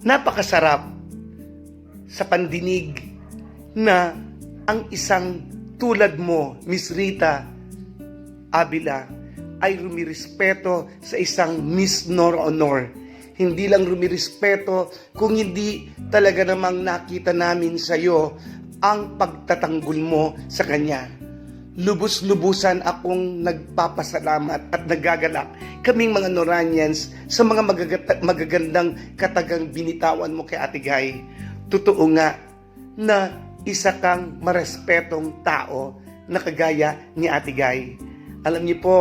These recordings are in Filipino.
napakasarap sa pandinig na ang isang tulad mo, Miss Rita Abila, ay rumirespeto sa isang Miss Nor Honor. Hindi lang rumirespeto kung hindi talaga namang nakita namin sa iyo ang pagtatanggol mo sa kanya. Lubos-lubusan akong nagpapasalamat at nagagalak kaming mga Noranians sa mga magagandang katagang binitawan mo kay Ate Guy. Totoo nga na isa kang marespetong tao na kagaya ni Ate Guy. Alam niyo po,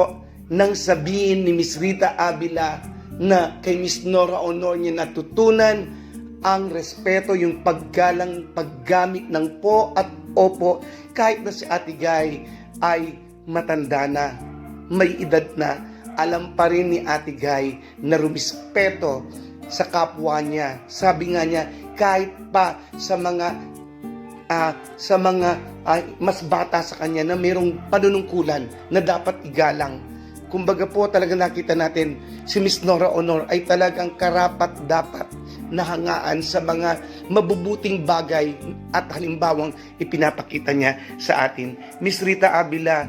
nang sabihin ni Miss Rita Avila na kay Miss Nora Honor niya natutunan ang respeto, yung paggalang, paggamit ng po at opo, kahit na si Ate Guy ay matanda na, may edad na, alam pa rin ni Ate Guy na rumispeto sa kapwa niya. Sabi nga niya, kahit pa sa mga ah, sa mga ah, mas bata sa kanya na mayroong panunungkulan na dapat igalang. Kumbaga po talaga nakita natin si Miss Nora Honor ay talagang karapat dapat na hangaan sa mga mabubuting bagay at halimbawang ipinapakita niya sa atin. Miss Rita Avila,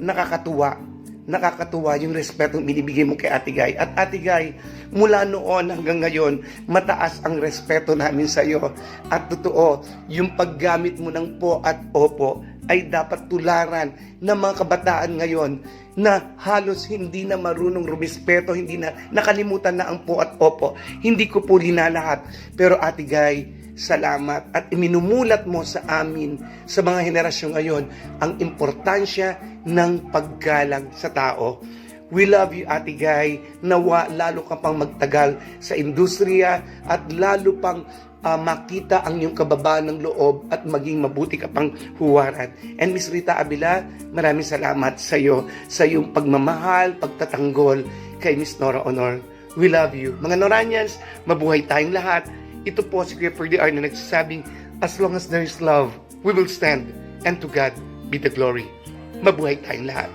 nakakatuwa nakakatuwa yung respetong binibigay mo kay Ate Guy. At Ate Guy, mula noon hanggang ngayon, mataas ang respeto namin sa iyo. At totoo, yung paggamit mo ng po at opo ay dapat tularan ng mga kabataan ngayon na halos hindi na marunong rumispeto, hindi na nakalimutan na ang po at opo. Hindi ko po linalahat. Pero Ate Guy, salamat at iminumulat mo sa amin sa mga henerasyon ngayon ang importansya ng paggalang sa tao. We love you, Ate Guy. Nawa lalo ka pang magtagal sa industriya at lalo pang ah, makita ang iyong kababaan ng loob at maging mabuti ka pang huwaran. And Miss Rita Abila, maraming salamat sa iyo sa iyong pagmamahal, pagtatanggol kay Miss Nora Honor. We love you. Mga Noranians, mabuhay tayong lahat. Ito po si Kuya Ferdy R na nagsasabing, as long as there is love, we will stand, and to God be the glory. Mabuhay tayong lahat.